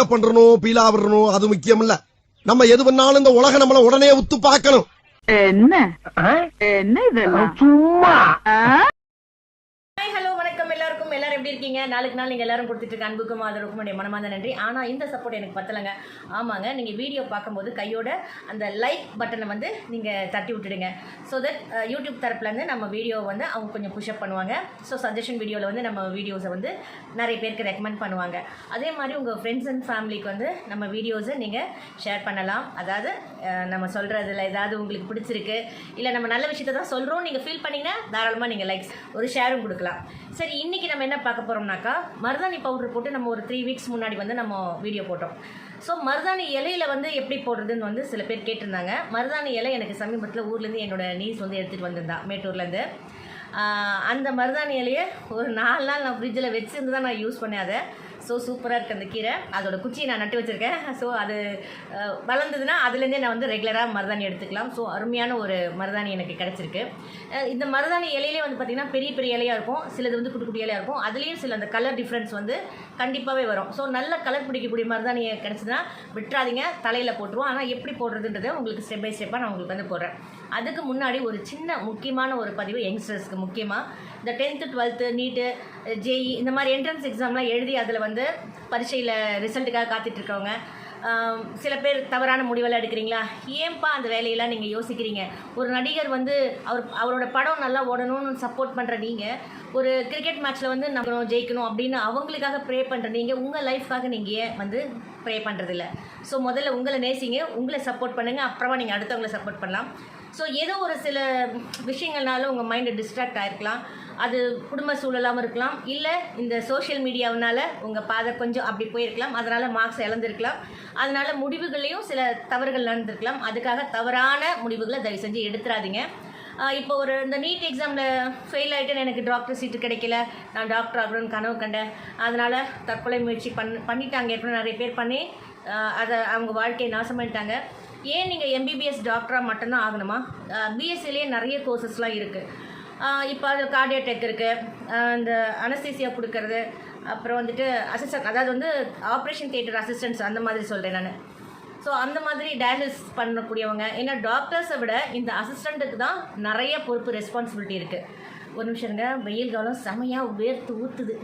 Build up பண்றணும் Beela விடணும் அது முக்கியம் இல்ல நம்ம எது பண்ணாலும் இந்த உலகம் நம்மள உடனே உத்து பார்க்கணும். என்ன? என்ன இதெல்லாம் சும்மா. எப்படி இருக்கீங்க நாளுக்கு நாள் நீங்கள் எல்லாரும் கொடுத்துட்டு இருக்க அன்புக்கும் ஆதரவுக்கும் என்னுடைய மனமார்ந்த நன்றி. ஆனால் இந்த சப்போர்ட் எனக்கு பத்தலைங்க. ஆமாங்க நீங்கள் வீடியோ பார்க்கும்போது கையோட அந்த லைக் பட்டனை வந்து நீங்கள் தட்டி விட்டுடுங்க. ஸோ தட் யூடியூப் தரப்புலேருந்து நம்ம வீடியோ வந்து அவங்க கொஞ்சம் புஷ்அப் பண்ணுவாங்க. ஸோ சஜஷன் வீடியோவில் வந்து நம்ம வீடியோஸை வந்து நிறைய பேருக்கு ரெக்கமெண்ட் பண்ணுவாங்க. அதே மாதிரி உங்கள் ஃப்ரெண்ட்ஸ் அண்ட் ஃபேமிலிக்கு வந்து நம்ம வீடியோஸை நீங்கள் ஷேர் பண்ணலாம். அதாவது நம்ம சொல்கிறதுல ஏதாவது உங்களுக்கு பிடிச்சிருக்கு இல்லை நம்ம நல்ல விஷயத்தை தான் சொல்கிறோம் நீங்கள் ஃபீல் பண்ணீங்கன்னா தாராளமாக நீங்கள் லைக்ஸ் ஒரு ஷேரும் கொடுக்கலாம். சரி இன்றைக்கி நம்ம என்ன பார்க்க போகிறோம்னாக்கா மருதாணி பவுடர் போட்டு நம்ம ஒரு த்ரீ வீக்ஸ் முன்னாடி வந்து நம்ம வீடியோ போட்டோம். ஸோ மருதாணி இலையில வந்து எப்படி போடுறதுன்னு வந்து சில பேர் கேட்டிருந்தாங்க. மருதாணி இலை எனக்கு சமீபத்தில் ஊர்லேருந்து என்னோட நீஸ் வந்து எடுத்துகிட்டு வந்திருந்தா மேட்டூர்லேருந்து அந்த மருதாணி இலையை ஒரு நாலு நாள் நான் ஃப்ரிட்ஜில் வச்சுருந்து தான் நான் யூஸ் பண்ணேன் அதை. ஸோ சூப்பராக இருக்குது அந்த கீரை. அதோட குச்சியை நான் நட்டு வச்சுருக்கேன். ஸோ அது வளர்ந்ததுன்னா அதுலேருந்தே நான் வந்து ரெகுலராக மருதாணி எடுத்துக்கலாம். ஸோ அருமையான ஒரு மருதாணி எனக்கு கிடச்சிருக்கு. இந்த மருதாணி இலையிலே வந்து பார்த்திங்கன்னா பெரிய பெரிய இலையாக இருக்கும். சிலது வந்து குட்டி குட்டி இலையாக இருக்கும். அதுலேயும் சில அந்த கலர் டிஃப்ரென்ஸ் வந்து கண்டிப்பாகவே வரும். ஸோ நல்ல கலர் பிடிக்கக்கூடிய மருதாணியை கிடச்சிதுன்னா விட்டுறாதீங்க. தலையில் போட்டுருவோம். ஆனால் எப்படி போடுறதுன்றதை உங்களுக்கு ஸ்டெப் பை ஸ்டெப்பாக நான் உங்களுக்கு வந்து போடுறேன். அதுக்கு முன்னாடி ஒரு சின்ன முக்கியமான ஒரு பதிவு யங்ஸ்டர்ஸ்க்கு முக்கியமாக இந்த டென்த்து டுவெல்த்து நீட்டு ஜேஇ இந்த மாதிரி என்ட்ரன்ஸ் எக்ஸாம்லாம் எழுதி அதில் வந்து பரீட்சையில் ரிசல்ட்டுக்காக காத்துட்ருக்கவங்க சில பேர் தவறான முடிவெல்லாம் எடுக்கிறீங்களா? ஏன்பா அந்த வேலையெல்லாம் நீங்கள் யோசிக்கிறீங்க? ஒரு நடிகர் வந்து அவர் அவரோட படம் நல்லா ஓடணும்னு சப்போர்ட் பண்ணுற நீங்கள் ஒரு கிரிக்கெட் மேட்ச்சில் வந்து நம்ம ஜெயிக்கணும் அப்படின்னு அவங்களுக்காக ப்ரே பண்ணுற நீங்கள் உங்கள் லைஃப்காக நீங்கள் ஏன் வந்து ப்ரே பண்ணுறதில்ல ஸோ முதல்ல உங்களை நேசிங்க உங்களை சப்போர்ட் பண்ணுங்கள் அப்புறமா நீங்கள் அடுத்தவங்களை சப்போர்ட் பண்ணலாம். ஸோ ஏதோ ஒரு சில விஷயங்கள்னால உங்கள் மைண்டு டிஸ்ட்ராக்ட் ஆகிருக்கலாம் அது குடும்ப சூழலாகவும் இருக்கலாம். இல்லை இந்த சோஷியல் மீடியாவினால உங்கள் பாதை கொஞ்சம் அப்படி போயிருக்கலாம். அதனால் மார்க்ஸ் இழந்திருக்கலாம். அதனால் முடிவுகளையும் சில தவறுகள் நடந்திருக்கலாம். அதுக்காக தவறான முடிவுகளை தயவு செஞ்சு எடுத்துறாதீங்க. இப்போ ஒரு இந்த நீட் எக்ஸாமில் ஃபெயில் ஆகிட்டேன்னு எனக்கு டாக்டர் சீட்டு கிடைக்கல. நான் டாக்டர் ஆகணும்னு கனவு கண்டேன். அதனால் தற்கொலை முயற்சி பண் பண்ணிட்டாங்க. ஏற்கனவே நிறைய பேர் பண்ணி அதை அவங்க வாழ்க்கையை நாசம் பண்ணிட்டாங்க. ஏன் நீங்கள் எம்பிபிஎஸ் டாக்டராக மட்டும்தான் ஆகணுமா? பிஎஸ்சிலேயே நிறைய கோர்சஸ்லாம் இருக்குது இப்போ அது கார்டியோடெக் இருக்குது இந்த அனஸ்தீசியா கொடுக்கறது. அப்புறம் வந்துட்டு அசிஸ்டன்ட் அதாவது வந்து ஆப்ரேஷன் தியேட்டர் அசிஸ்டன்ஸ் அந்த மாதிரி சொல்கிறேன் நான். ஸோ அந்த மாதிரி டயாலிசிஸ் பண்ணக்கூடியவங்க ஏன்னா டாக்டர்ஸை விட இந்த அசிஸ்டண்ட்டுக்கு தான் நிறைய பொறுப்பு ரெஸ்பான்சிபிலிட்டி இருக்குது ஒரு நிமிஷம்ங்க வெயில் காலம் செமையாக வேர்த்து ஊற்றுது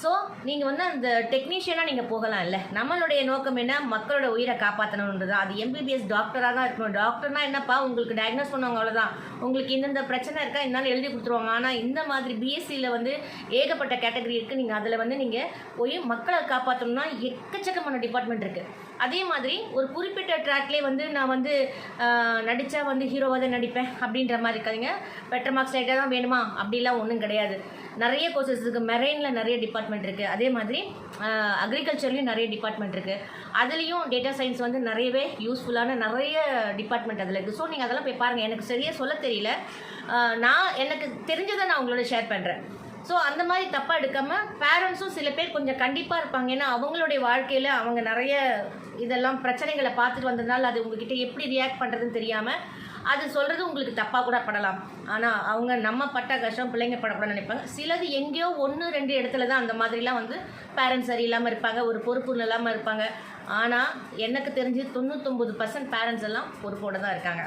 ஸோ நீங்கள் வந்து அந்த டெக்னீஷியனாக நீங்கள் போகலாம் இல்லை நம்மளுடைய நோக்கம் என்ன? மக்களோட உயிரை காப்பாற்றணுன்றது அது எம்பிபிஎஸ் டாக்டராக தான் இருக்கணும். டாக்டர்னா என்னப்பா? உங்களுக்கு டயக்னோஸ் பண்ணுவாங்க அவ்வளோதான் உங்களுக்கு இந்தந்த பிரச்சனை இருக்கா இருந்தாலும் எழுதி கொடுத்துருவாங்க. ஆனால் இந்த மாதிரி பிஎஸ்சியில் வந்து ஏகப்பட்ட கேட்டகரி இருக்குது நீங்கள் அதில் வந்து நீங்கள் போய் மக்களை காப்பாற்றணும்னா எக்கச்சக்கமான டிபார்ட்மெண்ட் இருக்குது அதே மாதிரி ஒரு குறிப்பிட்ட ட்ராக்லேயே வந்து நான் வந்து நடித்தா வந்து ஹீரோவாக தான் நடிப்பேன் அப்படின்ற மாதிரி இருக்காதிங்க. பெட்டர் மார்க்ஸ் லைட்டாக தான் வேணுமா? அப்படிலாம் ஒன்றும் கிடையாது. நிறைய கோர்சஸ் இருக்குது மெரெயினில் நிறைய டிபார்ட்மெண்ட் இருக்குது அதே மாதிரி அக்ரிகல்ச்சர்லேயும் நிறைய டிபார்ட்மெண்ட் இருக்குது அதுலேயும் டேட்டா சயின்ஸ் வந்து நிறையவே யூஸ்ஃபுல்லான நிறைய டிபார்ட்மெண்ட் அதில் இருக்குது ஸோ நீங்கள் அதெல்லாம் போய் பாருங்கள் எனக்கு சரியாக சொல்ல தெரியல. நான் எனக்கு தெரிஞ்சதை நான் உங்களோட ஷேர் பண்ணுறேன் ஸோ அந்த மாதிரி தப்பாக எடுக்காமல் பேரண்ட்ஸும் சில பேர் கொஞ்சம் கண்டிப்பாக இருப்பாங்க. ஏன்னா அவங்களுடைய வாழ்க்கையில் அவங்க நிறைய இதெல்லாம் பிரச்சனைகளை பார்த்துட்டு வந்ததுனால அது உங்ககிட்ட எப்படி ரியாக்ட் பண்ணுறதுன்னு தெரியாமல் அது சொல்கிறது உங்களுக்கு தப்பாக கூட படலாம் ஆனால் அவங்க நம்ம பட்ட கஷ்டம் பிள்ளைங்க படக்கூடாதுன்னு நினைப்பாங்க. சிலது எங்கேயோ ஒன்று ரெண்டு இடத்துல தான் அந்த மாதிரிலாம் வந்து பேரண்ட்ஸ் சரியில்லாமல் இருப்பாங்க. ஒரு பொறுப்பு இல்லாமல் இருப்பாங்க. ஆனால் எனக்கு தெரிஞ்சு தொண்ணூத்தொம்பது பர்சன்ட் பேரண்ட்ஸ் எல்லாம் பொறுப்போடு தான் இருக்காங்க.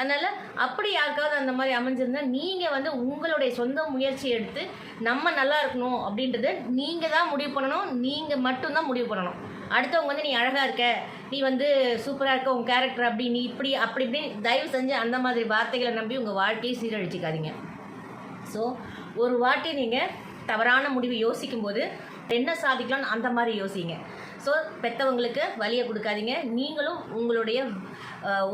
அதனால் அப்படி யாருக்காவது அந்த மாதிரி அமைஞ்சிருந்தால் நீங்கள் வந்து உங்களுடைய சொந்த முயற்சி எடுத்து நம்ம நல்லா இருக்கணும் அப்படின்றத நீங்கள் தான் முடிவு பண்ணணும். நீங்கள் மட்டும்தான் முடிவு பண்ணணும். அடுத்தவங்க வந்து நீ அழகாக இருக்க நீ வந்து சூப்பராக இருக்க உன் கேரக்டர் அப்படி நீ இப்படி அப்படி இப்படி தயவு செஞ்சு அந்த மாதிரி வார்த்தைகளை நம்பி உங்கள் வாழ்க்கையை சீரழிச்சிக்காதீங்க. ஸோ ஒரு வாட்டி நீங்கள் தவறான முடிவு யோசிக்கும்போது என்ன சாதிக்கலாம்னு அந்த மாதிரி யோசிங்க. ஸோ பெற்றவங்களுக்கு வழியை கொடுக்காதீங்க. நீங்களும் உங்களுடைய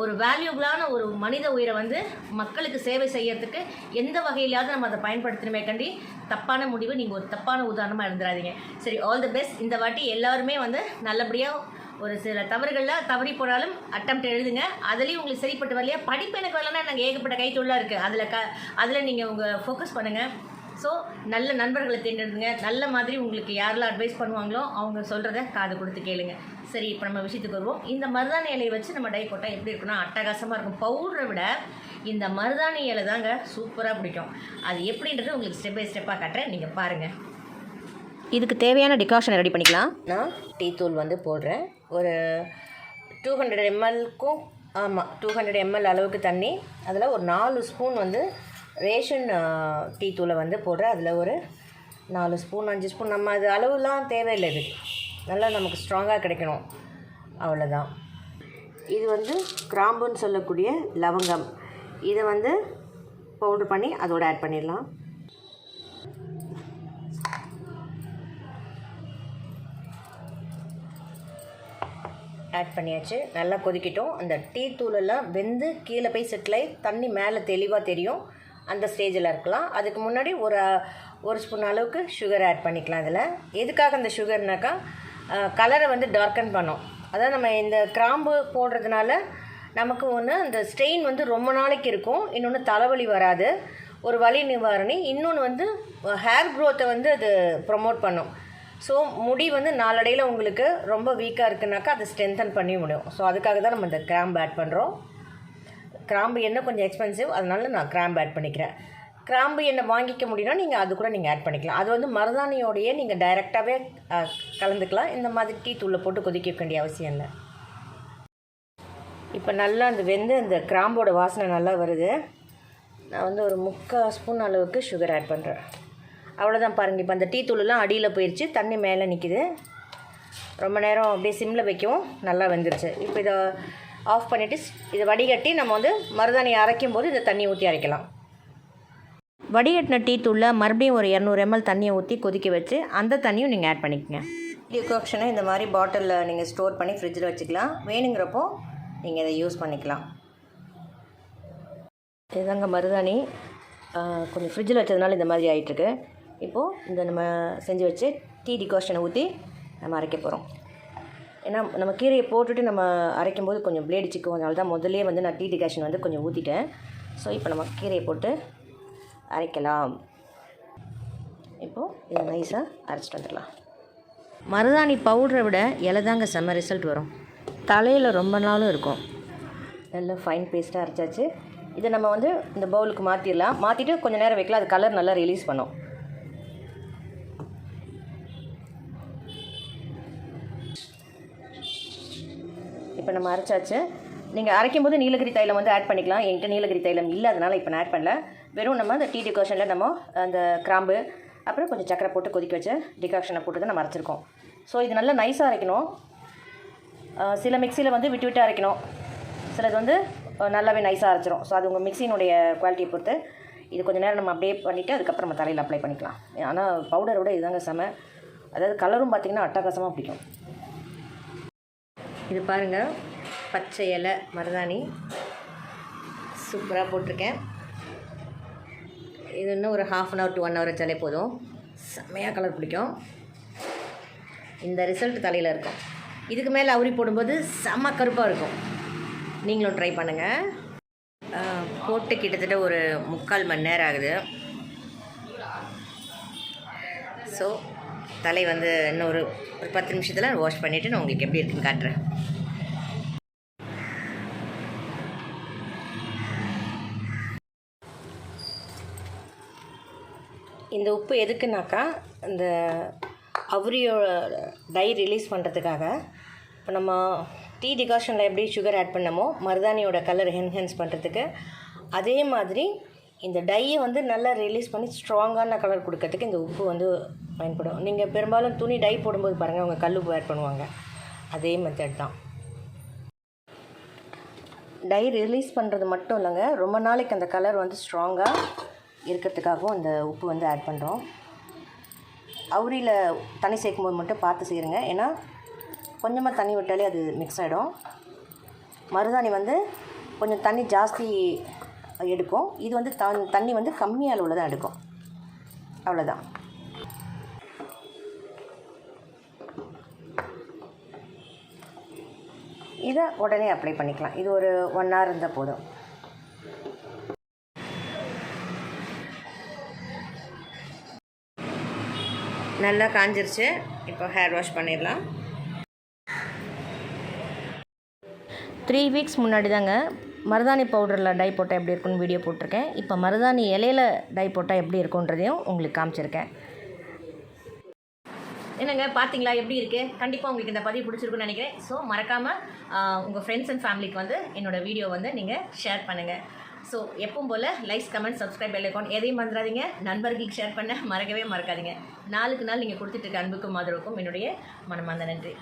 ஒரு வேல்யூபிளான ஒரு மனித உயிரை வந்து மக்களுக்கு சேவை செய்யறதுக்கு எந்த வகையிலாவது நம்ம அதை பயன்படுத்தணுமே கண்டி தப்பான முடிவு நீங்கள் ஒரு தப்பான உதாரணமாக இருந்துடாதீங்க சரி ஆல் தி பெஸ்ட் இந்த வாட்டி எல்லாருமே வந்து நல்லபடியாக ஒரு சில தவறுகளில் தவறி போனாலும் அட்டம்ப்ட் எழுதுங்க. அதுலேயும் உங்களுக்கு சரிப்பட்டு வரலையா? படிப்பு எனக்கு வரலன்னா நாங்கள் ஏகப்பட்ட கைத்தொழிலாக இருக்குது அதில் க அதில் நீங்கள் உங்கள் ஃபோக்கஸ் பண்ணுங்கள் ஸோ நல்ல நண்பர்களை தேர்ந்தெடுங்க. நல்ல மாதிரி உங்களுக்கு யாரெல்லாம் அட்வைஸ் பண்ணுவாங்களோ அவங்க சொல்கிறத காது கொடுத்து கேளுங்க. சரி இப்போ நம்ம விஷயத்துக்கு வருவோம். இந்த மருதாணி இலையை வச்சு நம்ம டை போட்டால் எப்படி இருக்குன்னா அட்டகாசமாக இருக்கும். பவுடரை விட இந்த மருதாணி இலை தாங்க சூப்பராக பிடிக்கும். அது எப்படின்றது உங்களுக்கு ஸ்டெப் பை ஸ்டெப்பாக காட்டுறேன். நீங்கள் பாருங்கள் இதுக்கு தேவையான டிகாஷனை ரெடி பண்ணிக்கலாம். நான் டீ தூள் வந்து போடுறேன். ஒரு டூ ஹண்ட்ரட் எம்எல்க்கும் ஆமாம் டூ ஹண்ட்ரட் எம்எல் அளவுக்கு தண்ணி. அதில் ஒரு நாலு ஸ்பூன் வந்து ரேஷன் டீ தூளை வந்து போடுறேன் அதில் ஒரு நாலு ஸ்பூன் அஞ்சு ஸ்பூன். நம்ம அது அளவுலாம் தேவையில்லை இது. நல்லா நமக்கு ஸ்ட்ராங்காக கிடைக்கணும். அவ்வளோதான் இது வந்து கிராம்புன்னு சொல்லக்கூடிய லவங்கம். இதை வந்து பவுட்ரு பண்ணி அதோட ஆட் பண்ணிடலாம். ஆட் பண்ணியாச்சு. நல்லா கொதிக்கட்டும். அந்த டீ தூளெல்லாம் வெந்து கீழே போய் செட்டில் தண்ணி மேலே தெளிவாக தெரியும். அந்த ஸ்டேஜில் இருக்கலாம். அதுக்கு முன்னாடி ஒரு ஒரு ஸ்பூன் அளவுக்கு சுகர் ஆட் பண்ணிக்கலாம் இதில். எதுக்காக அந்த சுகர்னாக்கா கலரை வந்து டார்க்கன் பண்ணும். அதாவது நம்ம இந்த கிராம்பு போடுறதுனால நமக்கு ஒன்று அந்த ஸ்ட்ரெயின் வந்து ரொம்ப நாளைக்கு இருக்கும். இன்னொன்று தலைவலி வராது. ஒரு வலி நிவாரணி. இன்னொன்று வந்து ஹேர் க்ரோத்தை வந்து அது ப்ரொமோட் பண்ணும். ஸோ முடி வந்து நாளடையில் உங்களுக்கு ரொம்ப வீக்காக இருக்குனாக்கா அதை ஸ்ட்ரென்தன் பண்ணி முடியும். ஸோ அதுக்காக தான் நம்ம இந்த கிராம்பு ஆட் பண்ணுறோம் கிராம்பு எண்ணெய் கொஞ்சம் எக்ஸ்பென்சிவ் அதனால நான் கிராம்பு ஆட் பண்ணிக்கிறேன். கிராம்பு எண்ணெய் வாங்கிக்க முடியும்னா நீங்கள் அது கூட நீங்கள் ஆட் பண்ணிக்கலாம். அது வந்து மருதாணியோடையே நீங்கள் டைரெக்டாகவே கலந்துக்கலாம். இந்த மாதிரி டீ தூளை போட்டு கொதிக்க வேண்டிய அவசியம் இல்லை. இப்போ நல்லா அந்த வெந்து அந்த கிராம்போட வாசனை நல்லா வருது. நான் வந்து ஒரு முக்கால் ஸ்பூன் அளவுக்கு சுகர் ஆட் பண்ணுறேன் அவ்வளோதான் பாருங்கள் இப்போ அந்த டீ தூளெலாம் அடியில் போயிடுச்சு தண்ணி மேலே நிற்கிது ரொம்ப நேரம் அப்படியே சிம்மில் வைக்கவும் நல்லா வெந்துருச்சு. இப்போ இதை ஆஃப் பண்ணிவிட்டு இதை வடிகட்டி நம்ம வந்து மருதாணி அரைக்கும் போது இந்த தண்ணி ஊற்றி அரைக்கலாம். வடிகட்டின டீ தூளில் மறுபடியும் ஒரு இரநூறு எம்எல் தண்ணியை ஊற்றி கொதிக்க வச்சு அந்த தண்ணியும் நீங்கள் ஆட் பண்ணிக்கங்க. டிகாக்ஷனை இந்த மாதிரி பாட்டிலில் நீங்கள் ஸ்டோர் பண்ணி ஃப்ரிட்ஜில் வச்சுக்கலாம். வேணுங்கிறப்போ நீங்கள் இதை யூஸ் பண்ணிக்கலாம். இதுதாங்க மருதாணி. கொஞ்சம் ஃப்ரிட்ஜில் வச்சதுனால இந்த மாதிரி ஆகிட்டுருக்கு இப்போது இந்த நம்ம செஞ்சு வச்சு டீ டிகாஷனை ஊற்றி நம்ம அரைக்க போகிறோம் ஏன்னா நம்ம கீரையை போட்டுட்டு நம்ம அரைக்கும் போது கொஞ்சம் பிளேடு சிக்கும் அதனால தான் முதல்லே வந்து நான் டீ டிகாஷன் வந்து கொஞ்சம் ஊற்றிட்டேன் ஸோ இப்போ நம்ம கீரையை போட்டு அரைக்கலாம். இப்போது இதை நைஸாக அரைச்சிட்டு வந்துடலாம். மருதாணி பவுடரை விட இலை தாங்க செம்ம ரிசல்ட் வரும். தலையில் ரொம்ப நாளும் இருக்கும். நல்லா ஃபைன் பேஸ்ட்டாக அரைச்சாச்சு. இதை நம்ம வந்து இந்த பவுலுக்கு மாற்றிடலாம் மாற்றிட்டு கொஞ்சம் நேரம் வைக்கலாம். அது கலர் நல்லா ரிலீஸ் பண்ணும். இப்போ நம்ம அரைச்சாச்சு. நீங்கள் அரைக்கும் போது நீலகிரி தைலம் வந்து ஆட் பண்ணிக்கலாம். என்கிட்ட நீலகிரி தைலம் இல்லை அதனால் இப்போ நான் ஆட் பண்ணல. வெறும் நம்ம அந்த டீ டிகாஷனில் நம்ம அந்த கிராம்பு அப்புறம் கொஞ்சம் சக்கரை போட்டு கொதிக்க வச்சு டிகாக்ஷனை போட்டு தான் நம்ம அரைச்சிருக்கோம். ஸோ இது நல்லா நைஸாக அரைக்கணும். சில மிக்சியில் வந்து விட்டு விட்டு அரைக்கணும். சிலது வந்து நல்லாவே நைஸாக அரைச்சிரும். ஸோ அது உங்கள் மிக்சினுடைய குவாலிட்டியை பொறுத்து. இது கொஞ்சம் நேரம் நம்ம அப்படியே பண்ணிவிட்டு அதுக்கப்புறம் நம்ம தலையில் அப்ளை பண்ணிக்கலாம். ஆனால் பவுடரோட இதுதாங்க செம. அதாவது கலரும் பார்த்திங்கன்னா அட்டகாசமாக பிடிக்கும். இது பாருங்கள் பச்சை இலை மருதாணி. சூப்பராக போட்டிருக்கேன். இது இன்னும் ஒரு half an hour to one hour வச்சாலே போதும். செம்மையாக கலர் பிடிக்கும். இந்த ரிசல்ட் தலையில் இருக்கும். இதுக்கு மேலே அவுரி போடும்போது செம்ம கருப்பாக இருக்கும். நீங்களும் ட்ரை பண்ணுங்கள் போட்டு கிட்டத்தட்ட ஒரு முக்கால் மணி நேரம் ஆகுது. ஸோ தலை வந்து இன்னும் ஒரு ஒரு பத்து நிமிஷத்தில் வாஷ் பண்ணிவிட்டு நான் உங்களுக்கு எப்படி இருக்குன்னு காட்டுறேன். இந்த உப்பு எதுக்குனாக்கா இந்த அவுரியோட டை ரிலீஸ் பண்ணுறதுக்காக இப்போ நம்ம டீ டிகாஷனில் எப்படி சுகர் ஆட் பண்ணமோ மருதாணியோட கலர் என்ஹென்ஸ் பண்ணுறதுக்கு அதே மாதிரி இந்த டையை வந்து நல்லா ரிலீஸ் பண்ணி ஸ்ட்ராங்கான கலர் கொடுக்கறதுக்கு இந்த உப்பு வந்து பயன்படும். நீங்கள் பெரும்பாலும் துணி டை போடும்போது பாருங்கள் அவங்க கல் வேர் பண்ணுவாங்க. அதே மெத்தட் தான். டை ரிலீஸ் பண்ணுறது மட்டும் இல்லைங்க. ரொம்ப நாளைக்கு அந்த கலர் வந்து ஸ்ட்ராங்காக இருக்கிறதுக்காகவும் இந்த உப்பு வந்து ஆட் பண்ணுறோம் அவுரியில் தண்ணி சேர்க்கும்போது மட்டும் பார்த்து செய்கிறேங்க ஏன்னா கொஞ்சமாக தண்ணி விட்டாலே அது மிக்ஸ் ஆகிடும் மருதாணி வந்து கொஞ்சம் தண்ணி ஜாஸ்தி எடுக்கும். இது வந்து தண்ணி வந்து கம்மியாக அளவில் தான் எடுக்கும். அவ்வளோதான் இதை உடனே அப்ளை பண்ணிக்கலாம். இது ஒரு ஒன் ஹவர் இருந்தால் போதும். நல்லா காஞ்சிருச்சு. இப்போ ஹேர் வாஷ் பண்ணிடலாம். த்ரீ வீக்ஸ் முன்னாடி தாங்க மருதாணி பவுடரில் டை போட்டால் எப்படி இருக்குன்னு வீடியோ போட்டிருக்கேன். இப்போ மருதாணி இலையில டை போட்டால் எப்படி இருக்குன்றதையும் உங்களுக்கு காமிச்சிருக்கேன். என்னங்க பார்த்தீங்களா எப்படி இருக்கு? கண்டிப்பாக உங்களுக்கு இந்த பதிவு பிடிச்சிருக்குன்னு நினைக்கிறேன். ஸோ மறக்காமல் உங்கள் ஃப்ரெண்ட்ஸ் அண்ட் ஃபேமிலிக்கு வந்து என்னோடய வீடியோ வந்து நீங்கள் ஷேர் பண்ணுங்கள் ஸோ எப்பவும் போல் லைக்ஸ் கமெண்ட் சப்ஸ்கிரைப் பெல் எதையும் மறந்துடாதீங்க. நண்பர்களுக்கு ஷேர் பண்ண மறக்கவே மறக்காதீங்க. நாளுக்கு நாள் நீங்கள் கொடுத்துட்டு இருக்க அன்புக்கும் ஆதரவுக்கும் என்னுடைய மனமார்ந்த நன்றி.